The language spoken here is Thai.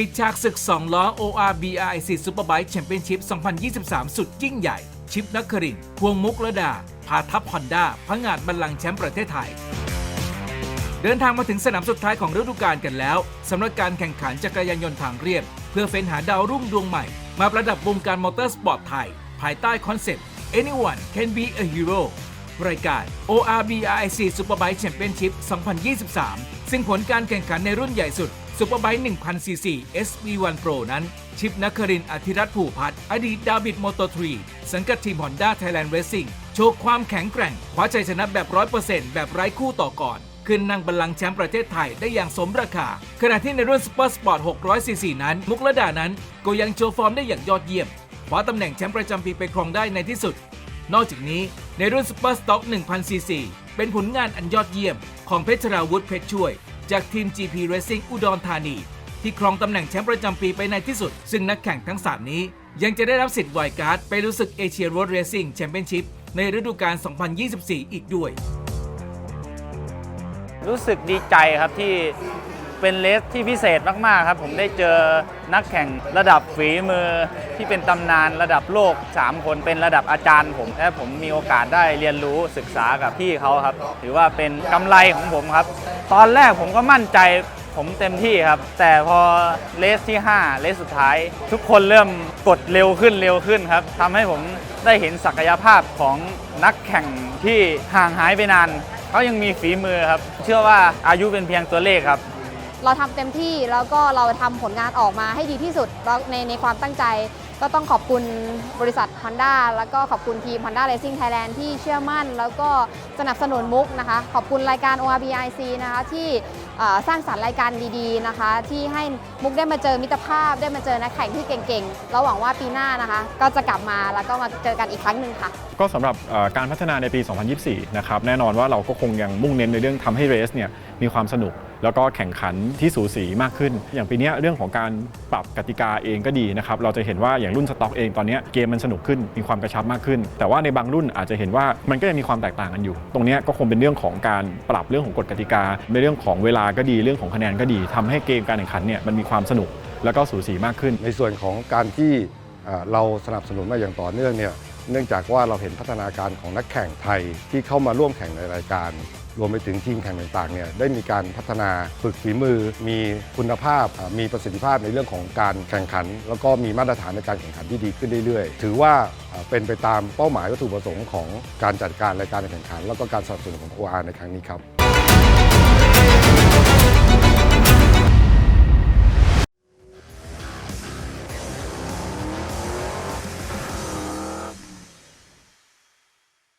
ปิดฉากศึก 2 ล้อ ORBIC Superbike Championship 2023 สุดยิ่งใหญ่ ชิปนักครินพวงมุกระดา พาทัพฮอนด้าพังงาดบัลลังก์แชมป์ประเทศไทย เดินทางมาถึงสนามสุดท้ายของฤดูกาลกันแล้วสำหรับการแข่งขันจักรยานยนต์ทางเรียบ เพื่อเฟ้นหาดาวรุ่งดวงใหม่ มาประดับวงการมอเตอร์สปอร์ตไทย ภายใต้คอนเซปต์ anyone can be a hero รายการ ORBIC Superbike Championship 2023 ซึ่งผลการแข่งขันในรุ่นใหญ่สุด Superbike 1000 cc SV1 Pro นั้น ชิปนักครินอธิรัตน์ผูพัฒอดีตดาวิดโมโต3สังกัดทีม Honda Thailand Racing โชว์ความแข็งแกร่งคว้าชัยชนะแบบ 100%แบบไร้คู่ต่อก่อนขึ้นนั่งบัลลังก์แชมป์ประเทศไทยได้อย่างสมราคา ขณะที่ในรุ่นสปอร์ตสปอร์ต600ซีซีนั้น มุกระดานั้น ก็ยังโชว์ฟอร์มได้อย่างยอดเยี่ยมคว้าตำแหน่งแชมป์ประจำปีไปครองได้ในที่สุด นอกจากนี้ในรุ่นสปอร์ตสต็อก1000ซีซีเป็นผลงานอันยอดเยี่ยมของเพชรราวุธเพชรช่วย จากทีม GP Racing อุดรธานี ที่ครองตำแหน่งแชมป์ประจำปีไปในที่สุด ซึ่งนักแข่งทั้ง 3 นี้ ยังจะได้รับสิทธิ์ไวการ์ดไปรู้สึกเอเชียรถเรซิ่งแชมเปี้ยนชิพในฤดูกาล 2024 อีกด้วย รู้สึกดีใจครับที่ เป็นเลสที่พิเศษมากๆครับผมได้เจอนักแข่งระดับฝีมือที่เป็นตำนานระดับโลก 3 คนเป็นระดับอาจารย์ ผมและผมมีโอกาสได้เรียนรู้ศึกษากับพี่เขาครับ ถือว่าเป็นกำไรของผมครับ ตอนแรกผมก็มั่นใจผมเต็มที่ครับ แต่พอเลสที่ 5 เลสสุดท้าย ทุกคนเริ่มกดเร็วขึ้นเร็วขึ้นครับทำให้ผมได้เห็นศักยภาพของนักแข่งที่ห่างหายไปนานเขายังมีฝีมือครับ เชื่อว่าอายุเป็นเพียงตัวเลขครับ เราทำเต็มที่แล้วก็เราทำผลงานออกมาให้ดีที่สุดในในความตั้งใจ ก็ต้องขอบคุณบริษัท Honda แล้วก็ขอบคุณทีม Honda Racing Thailand ที่เชื่อมั่น แล้วก็สนับสนุนมุกนะคะ ขอบคุณรายการ ORBIC นะคะที่สร้างสรรค์รายการดีๆนะคะ ที่ให้มุกได้มาเจอมิตรภาพได้มาเจอนักแข่งที่เก่งๆแล้วหวังว่าปีหน้านะคะ ก็จะกลับมาแล้วก็มาเจอกันอีกครั้งหนึ่งค่ะ ก็สำหรับการพัฒนาในปี 2024 นะครับแน่นอนว่าเราก็คงยังมุ่งเน้นในเรื่องทำให้เรสเนี่ยมีความสนุกแล้วก็แข่งขันที่สูสีมากขึ้น อย่างปีเนี้ยเรื่องของการปรับกติกาเองก็ดีนะครับเราจะเห็นว่าอย่างรุ่นสต็อกเองตอนเนี้ยเกมมันสนุกขึ้นมีความกระชับมากขึ้น แต่ว่าในบางรุ่นอาจจะเห็นว่ามันก็ยังมีความแตกต่างกันอยู่ ตรงเนี้ยก็คงเป็นเรื่องของการปรับเรื่องของกฎกติกา ในเรื่องของเวลาก็ดีเรื่องของคะแนนก็ดีทำให้เกมการแข่งขันเนี่ยมันมีความสนุกแล้วก็สูสีมากขึ้น ในส่วนของการที่อ่าเราสนับสนุนมาอย่างต่อเนื่องเนี่ยเนื่องจากว่าเราเห็นพัฒนาการของนักแข่งไทยที่เข้ามาร่วมแข่งในรายการ รวมไปถึงทีมแข่งต่างๆเนี่ยได้มีการพัฒนาฝึกฝีมือ มีคุณภาพมีประสิทธิภาพในเรื่องของการแข่งขัน แล้วก็มีมาตรฐานในการแข่งขันที่ดีขึ้นเรื่อยๆ ถือว่าเป็นไปตามเป้าหมายวัตถุประสงค์ของการจัดการรายการแข่งขัน แล้วก็การสนับสนุนของ OR ในครั้งนี้ครับ